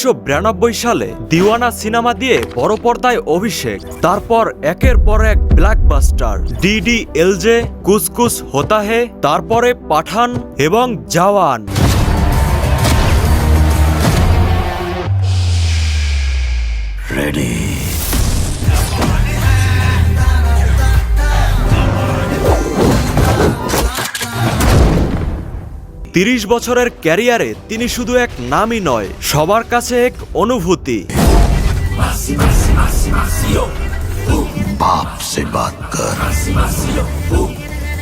উনিশশো সালে দিওয়ানা সিনেমা দিয়ে বড় পর্দায় অভিষেক। তারপর একের পর এক ব্ল্যাকবাস্টার। ডিডি এলজে কুসকুস হোতা হে তারপরে পাঠান এবং জওয়ান। তিরিশ বছরের ক্যারিয়ারে তিনি শুধু এক নামই নয় সবার কাছে এক অনুভূতি।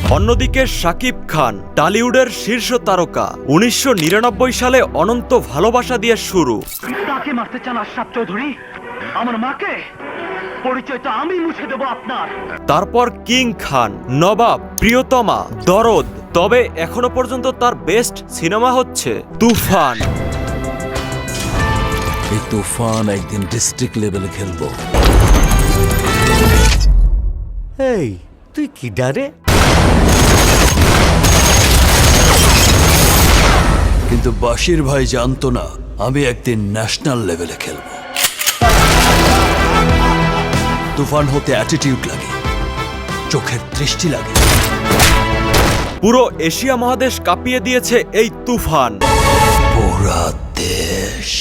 অন্যদিকে শাকিব খান টালিউডের শীর্ষ তারকা। উনিশশো নিরানব্বই সালে অনন্ত ভালোবাসা দিয়ে শুরু। তাকে মারতে চান চৌধুরী? আমার মাকে? আমি মুছে আপনার। তারপর কিং খান নবাব প্রিয়তমা দরদ তবে এখনও পর্যন্ত তার বেস্ট সিনেমা হচ্ছে তুফান। এই তুফান একদিন ডিস্ট্রিক্ট লেভেলে খেলব। এই তুই কি ডারে? কিন্তু বাশির ভাই জানতো না আমি একদিন ন্যাশনাল লেভেলে খেলব। তুফান হতে অ্যাটিটিউড লাগে চোখের দৃষ্টি লাগে। পুরো এশিয়া মহাদেশ কাঁপিয়ে দিয়েছে এই তুফান। পুরা দেশ।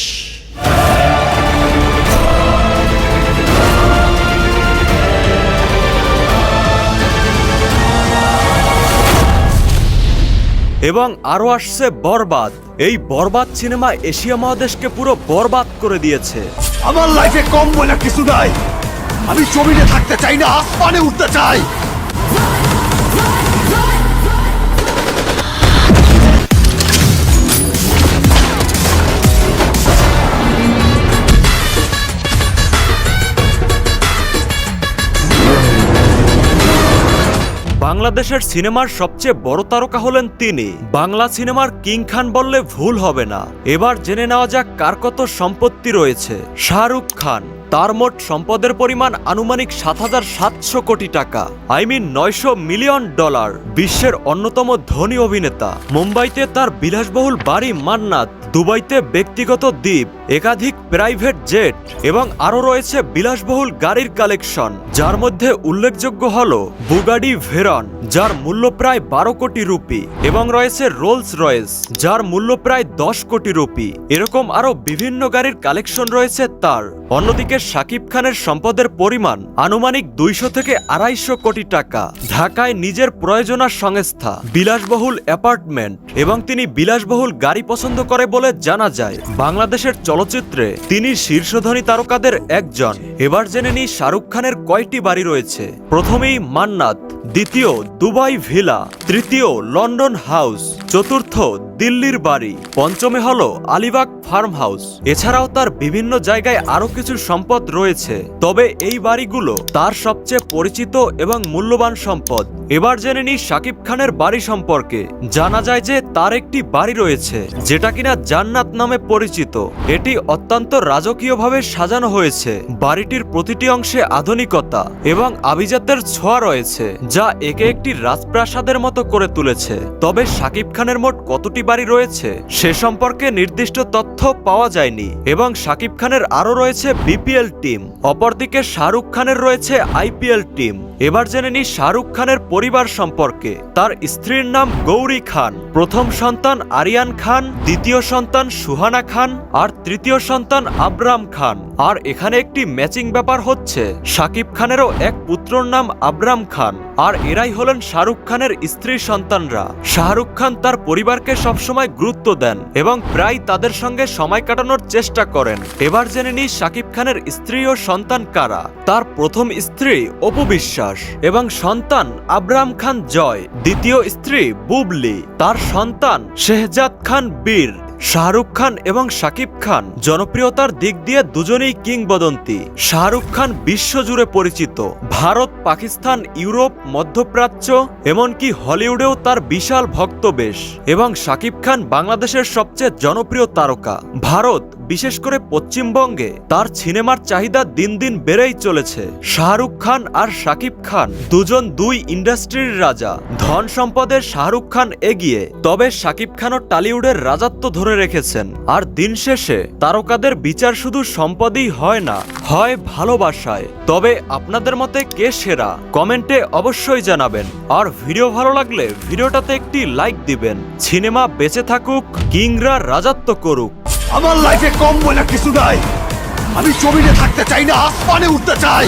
এবং আরও আসছে বরবাদ। এই বরবাদ সিনেমা এশিয়া মহাদেশকে পুরো বরবাদ করে দিয়েছে। আমার লাইফে কম বলে কিছু নাই। আমি জমিনে থাকতে চাই না আসমানে উঠতে চাই। বাংলাদেশের সিনেমার সবচেয়ে বড় তারকা হলেন তিনি। বাংলা সিনেমার কিং খান বললে ভুল হবে না। এবার জেনে নেওয়া যাক কার কত সম্পত্তি রয়েছে। শাহরুখ খান, তার মোট সম্পদের পরিমাণ আনুমানিক সাত হাজার সাতশো কোটি টাকা। আই মিন নয়শো মিলিয়ন ডলার। বিশ্বের অন্যতম ধনী অভিনেতা। মুম্বাইতে তার বিলাসবহুল বাড়ি মান্নাত। দুবাইতে ব্যক্তিগত দ্বীপ। একাধিক প্রাইভেট জেট এবং আরও রয়েছে বিলাসবহুল গাড়ির কালেকশন, যার মধ্যে উল্লেখযোগ্য হল বুগাডি ভেরন, যার মূল্য প্রায় বারো কোটি রুপি, এবং রয়েছে রোলস রয়েস, যার মূল্য প্রায় দশ কোটি রুপি। এরকম আরও বিভিন্ন গাড়ির কালেকশন রয়েছে তার। অন্যদিকে শাকিব খানের সম্পদের পরিমাণ আনুমানিক দুইশো থেকে আড়াইশো কোটি টাকা। ঢাকায় নিজের প্রয়োজনা সংস্থা, বিলাসবহুল অ্যাপার্টমেন্ট, এবং তিনি বিলাসবহুল গাড়ি পছন্দ করে বলে জানা যায়। বাংলাদেশের চলচ্চিত্রে তিনি শীর্ষধনী তারকাদের একজন। এবার জেনে নি শাহরুখ খানের কয়টি বাড়ি রয়েছে। প্রথমেই মান্নাত, দ্বিতীয় দুবাই ভিলা, তৃতীয় লন্ডন হাউস। চতুর্থ দিল্লির বাড়ি। পঞ্চমে হলো আলিবাগ ফার্ম হাউস এছাড়াও তার বিভিন্ন জায়গায় আরও কিছু সম্পদ রয়েছে। তবে এই বাড়িগুলো তার সবচেয়ে পরিচিত এবং মূল্যবান সম্পদ। এবার জেনে নিই শাকিব খানের বাড়ি সম্পর্কে। জানা যায় যে তার একটি বাড়ি রয়েছে, যেটা কিনা জান্নাত নামে পরিচিত। এটি অত্যন্ত রাজকীয়ভাবে সাজানো হয়েছে। বাড়িটির প্রতিটি অংশে আধুনিকতা এবং আভিজাতের ছোঁয়া রয়েছে, যা একে একটি রাজপ্রাসাদের মতো করে তুলেছে। তবে শাকিব খানের মোট কতটি বাড়ি রয়েছে সে সম্পর্কে নির্দিষ্ট তথ্য পাওয়া যায়নি এবং শাকিব খানের আরও রয়েছে বিপিএল টিম, অপরদিকে শাহরুখ খানের রয়েছে আইপিএল টিম। এবার জেনে নিই শাহরুখ খানের পরিবার সম্পর্কে। তার স্ত্রীর নাম গৌরী খান। প্রথম সন্তান আরিয়ান খান, দ্বিতীয় সন্তান সুহানা খান, আর তৃতীয় সন্তান আবরাম খান। আর এখানে একটি ম্যাচিং ব্যাপার হচ্ছে শাকিব খানেরও এক পুত্রর নাম আবরাম খান, আর এরাই হলেন শাহরুখ খানের স্ত্রী সন্তানরা। শাহরুখ খান তার পরিবারকে সবসময় গুরুত্ব দেন এবং প্রায় তাদের সঙ্গে সময় কাটানোর চেষ্টা করেন। এবার জেনে নিই শাকিব খানের স্ত্রী ও সন্তান কারা। তার প্রথম স্ত্রী অপু বিশ্বাস। এবং সন্তান আবরাম খান জয়। দ্বিতীয় স্ত্রী বুবলি, তার সন্তান শেহজাদ খান বীর, শাহরুখ খান এবং শাকিব খান। জনপ্রিয়তার দিক দিয়ে দুজনেই কিংবদন্তি। শাহরুখ খান বিশ্বজুড়ে পরিচিত। ভারত, পাকিস্তান, ইউরোপ, মধ্যপ্রাচ্য, এমনকি হলিউডেও তার বিশাল ভক্তবেশ এবং শাকিব খান বাংলাদেশের সবচেয়ে জনপ্রিয় তারকা। ভারত বিশেষ করে পশ্চিমবঙ্গে তার সিনেমার চাহিদা দিন দিন বেড়েই চলেছে। শাহরুখ খান আর শাকিব খান দুজন দুই ইন্ডাস্ট্রির রাজা। ধন সম্পদের শাহরুখ খান এগিয়ে, তবে শাকিব খানও টালিউডের রাজত্ব ধরে রেখেছেন। আর দিন শেষে তারকাদের বিচার শুধু সম্পদই হয় না, হয় ভালোবাসায়। তবে আপনাদের মতে কে সেরা? কমেন্টে অবশ্যই জানাবেন। আর ভিডিও ভালো লাগলে ভিডিওটাতে একটি লাইক দিবেন। সিনেমা বেঁচে থাকুক, কিংরা রাজত্ব করুক। আমার লাইফে কম বলে কিছু নাই। আমি জমিনে থাকতে চাই না আসমানে উঠতে চাই।